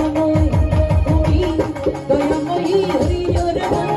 দয়াময় তুমি দয়াময়ী হরিয় রে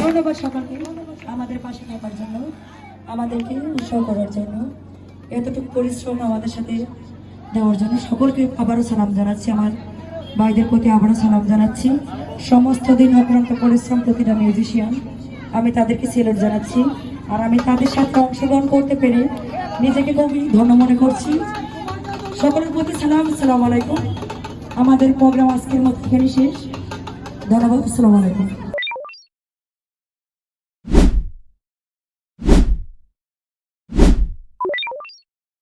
ধন্যবাদ সকলকে আমাদের পাশে থাকার জন্য, আমাদেরকে উৎসাহ করার জন্য, এতটুকু পরিশ্রম আমাদের সাথে দেওয়ার জন্য। সকলকে আবারও সালাম জানাচ্ছি, আমার ভাইদের প্রতি আবারও সালাম জানাচ্ছি। সমস্ত দিন অক্লান্ত পরিশ্রম প্রতিটা মিউজিশিয়ান আমি তাদেরকে সেলুট জানাচ্ছি। আর আমি তাদের সাথে অংশগ্রহণ করতে পেরে নিজেকে খুবই ধন্য মনে করছি। সকলের প্রতি সালাম আসসালামু আলাইকুম। আমাদের প্রোগ্রাম আজকের মধ্যে শেষ। ধন্যবাদ আসসালামু আলাইকুম।